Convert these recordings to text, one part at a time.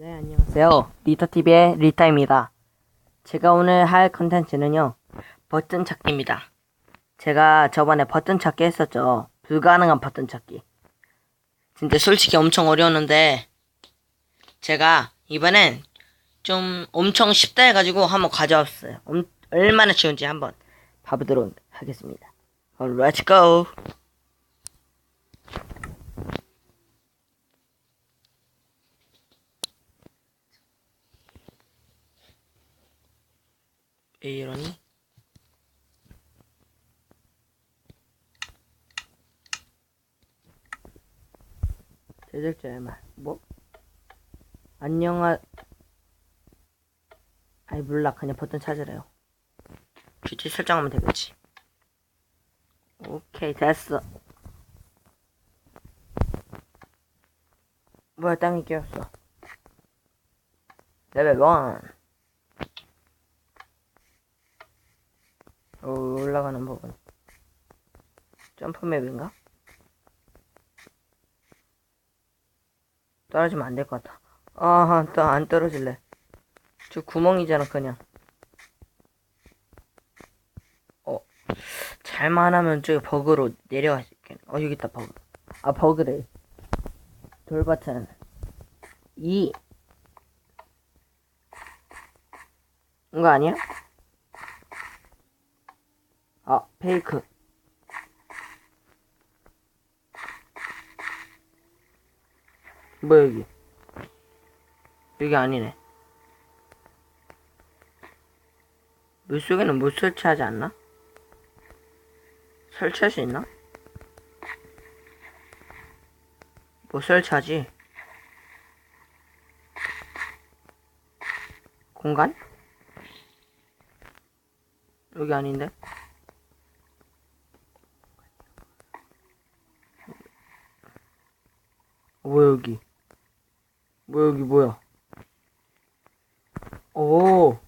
네, 안녕하세요. 리터TV의 리타입니다. 제가 오늘 할 컨텐츠는요, 버튼 찾기입니다. 제가 저번에 버튼 찾기 했었죠. 불가능한 버튼 찾기. 진짜 솔직히 엄청 어려웠는데, 제가 이번엔 좀 엄청 쉽다 해가지고 한번 가져왔어요. 엄- 얼마나 쉬운지 한번 봐보도록 하겠습니다. 어, Let's go! 왜 이러니? 제작자의 말, 뭐? 안녕하, 아이, 몰라. 그냥 버튼 찾으래요. 뷰티 설정하면 되겠지. 오케이, 됐어. 뭐야, 땅이 끼었어. 레벨 1. 올라가는 부분. 점프맵인가? 떨어지면 안 될 것 같아. 아, 또 안 떨어질래. 저 구멍이잖아, 그냥. 어, 잘만 하면 저기 버그로 내려갈 수 있겠네. 어, 여기 있다, 버그. 아, 버그래. 돌버튼. 2. 이거 아니야? 아, 페이크. 뭐 여기? 여기 아니네. 물속에는 못 설치하지 않나? 설치할 수 있나? 못 설치하지. 공간? 여기 아닌데? 뭐 여기? 뭐 여기 뭐야? 오.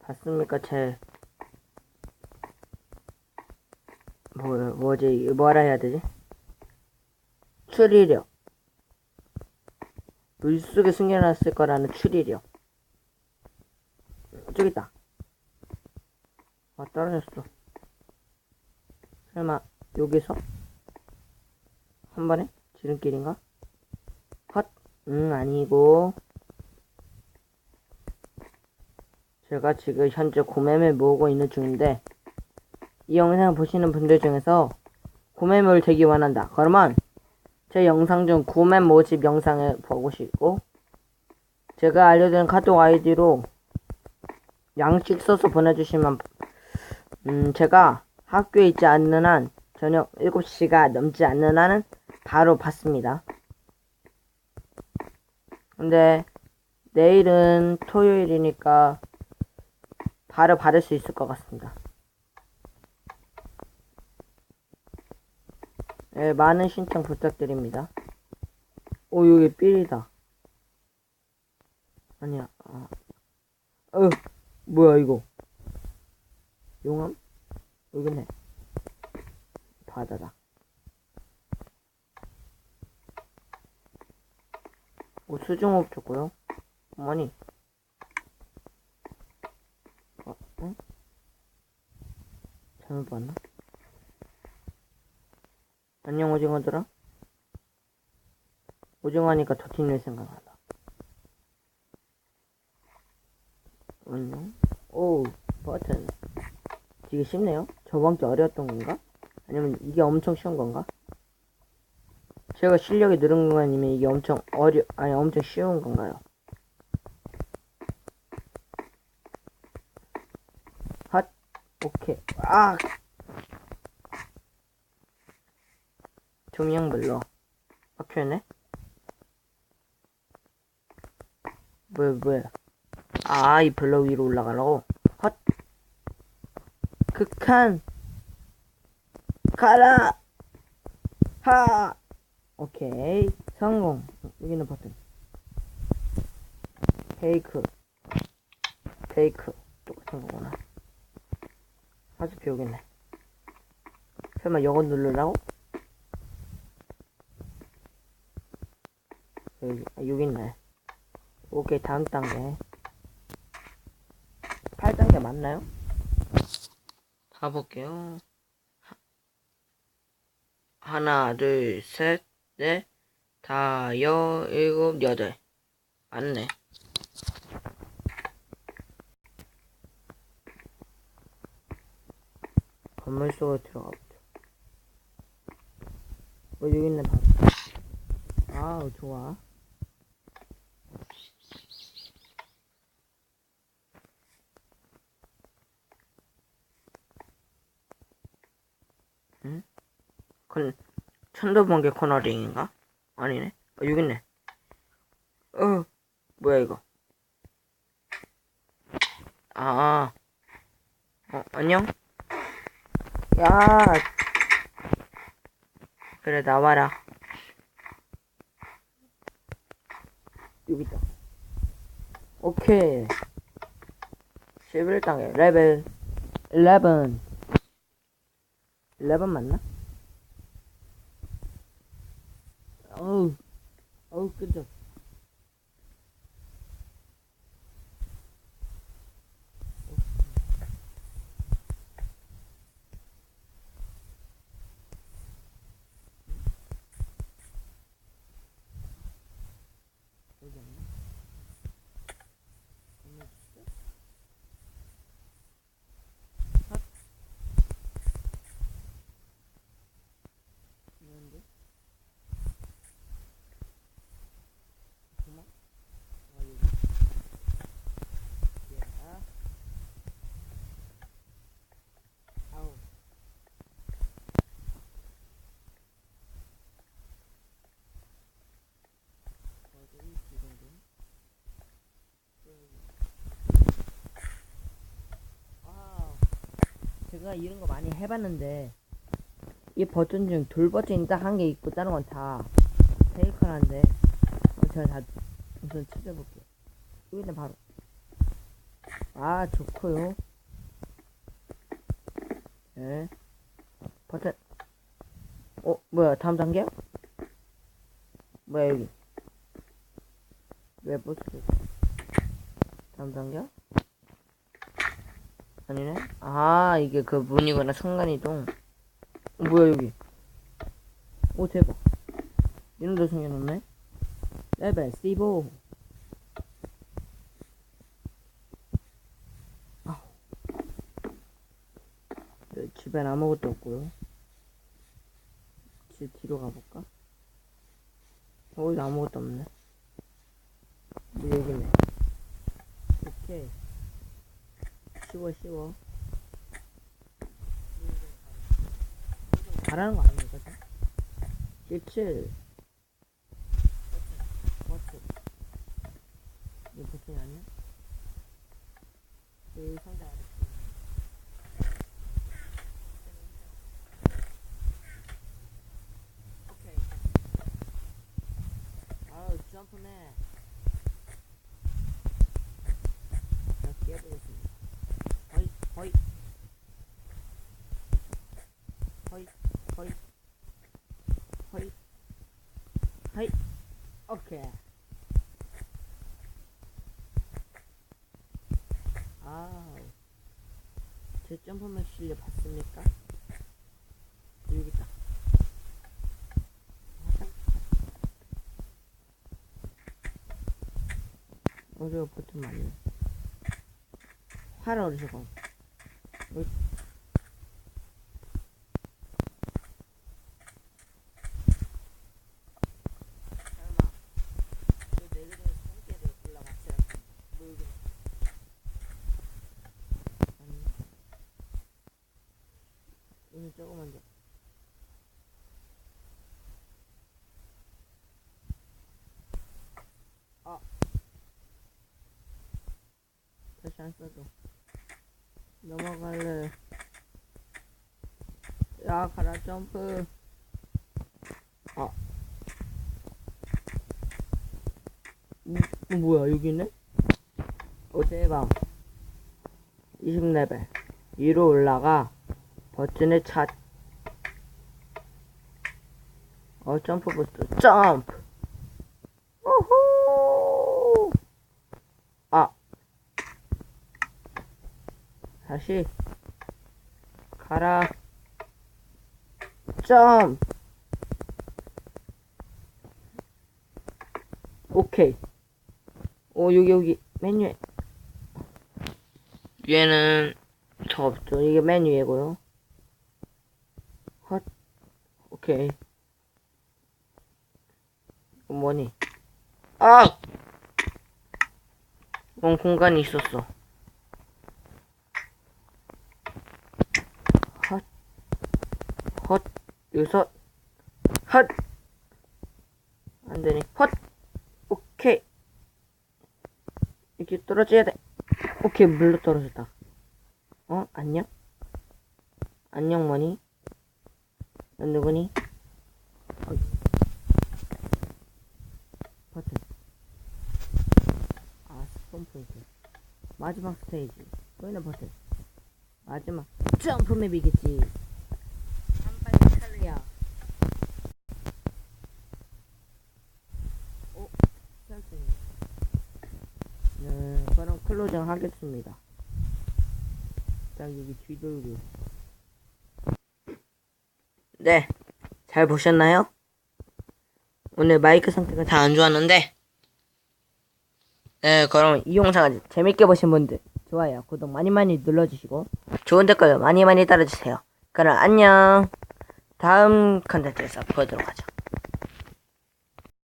봤습니까 제 뭐, 뭐지, 뭐라 해야 되지? 추리력. 물속에 숨겨놨을 거라는 추리력. 저기 있다. 아, 떨어졌어. 설마, 여기서? 한 번에? 지름길인가? 헛! 응, 아니고. 제가 지금 현재 고매물 모으고 있는 중인데, 이 영상을 보시는 분들 중에서 구매물 되기 원한다. 그러면 제 영상 중 구매 모집 영상을 보시고 제가 알려드린 카톡 아이디로 양식 써서 보내주시면 음 제가 학교에 있지 않는 한 저녁 7시가 넘지 않는 한은 바로 받습니다. 근데 내일은 토요일이니까 바로 받을 수 있을 것 같습니다. 네, 많은 신청 부탁드립니다. 오, 여기 삘이다. 아니야, 아. 어, 뭐야, 이거. 용암? 여기네. 바다다. 오, 수중옥 줬고요. 어머니. 어, 응? 잘못 봤나? 안녕 오징어들아 오징어니까 도티님 생각난다 안녕 오 버튼 되게 쉽네요 저번 게 어려웠던 건가? 아니면 이게 엄청 쉬운 건가? 제가 실력이 늘은 건가 아니면 이게 엄청 어려 아니 엄청 쉬운 건가요? 핫 오케이. 아! 조명블러 박혀있네? 뭐야 뭐야? 아이 블러 위로 올라가라고? 헛 극한! 가라! 하 오케이 성공 여기는 버튼 페이크 페이크 똑같은 거구나 아주 있네 설마 이거 누르라고? 여기, 아, 여기 있네. 오케이, 다음 단계. 8단계 맞나요? 가볼게요. 하- 하나, 둘, 셋, 넷, 다, 여, 일곱, 여덟. 맞네. 건물 속으로 들어가 보자. 어, 여기 있네, 바로. 아우, 좋아. 응? 건, 천도번개 코너링인가? 아니네. 어, 여기 있네. 어, 뭐야, 이거. 아, 어, 안녕? 야, 그래, 나와라. 여기 있다. 오케이. 11단계, 레벨 11. 11 맞나? 어우, 어우, 끈적. 여기 없나? 건물 있어? 핫. 있는데? 잠깐만. 아, 여기. 야. 아우. 어디 지금 아, 제가 이런 거 많이 해봤는데 이 버튼 중돌 버튼이 딱 한 개 있고 다른 건 다 페이커란데 제가 다 우선 찾아볼게요. 여기는 바로 아 좋고요. 네. 버튼 어 뭐야 다음 단계야? 뭐야 여기 왜 보스 다음 단계야? 아니네. 아, 이게 그 문이구나, 순간이동. 어, 뭐야, 여기. 오, 대박. 이런 데 생겨놨네. 레벨 15. 아우. 네, 집엔 아무것도 없고요. 집 뒤로 가볼까? 어, 여기 아무것도 없네. 뭐, 여기네. 오케이. 쉬워 쉬워. 잘하는 거 아닙니까? 17 버튼 이거 버튼이 아니야? 이 상자 오케이 아우 점프네습니다 허이 허이 허이 허이 허이 허이 오케이 아 제 점프맨 실력 봤습니까? 여기 있다. 어디가 버튼 맞네 활 어디서 가 설마 그 내그는 손길을 골라봤어야 모르겠네 아니 오늘 조금만 더 아. 다시 안 써줘 넘어갈래. 야 가라 점프. 아. 음, 어, 뭐야 여기 있네? 어 대박. 20레벨. 위로 올라가. 버튼을 찾. 어, 점프 버튼, 점프! 오호! 아. 다시. 가라. 점. 오케이. 오, 여기, 여기, 메뉴에. 위에는 저 없죠. 이게 맨 위에고요. 헛. 오케이. 뭐니? 아! 이건 공간이 있었어. 헛. 헛. 여기서. 헛. 안 되니. 헛. 오케이. 이렇게 떨어져야 돼. 오케이, 물로 떨어졌다. 어? 안녕? 안녕, 뭐니? 넌 누구니? 어이. 버튼. 아, 스폰 포인트. 마지막 스테이지. 보이는 버튼. 마지막. 점프 맵이겠지. 한발 칼리야. 오, 시작되네. 네, 그럼 클로징 하겠습니다. 딱 여기 뒤돌고. 네, 잘 보셨나요? 오늘 마이크 상태가 다 안 좋았는데. 네, 그럼 이 영상 재밌게 보신 분들 좋아요, 구독 많이 많이 눌러주시고 좋은 댓글 많이 많이 달아주세요. 그럼 안녕. 다음 컨텐츠에서 보도록 하죠.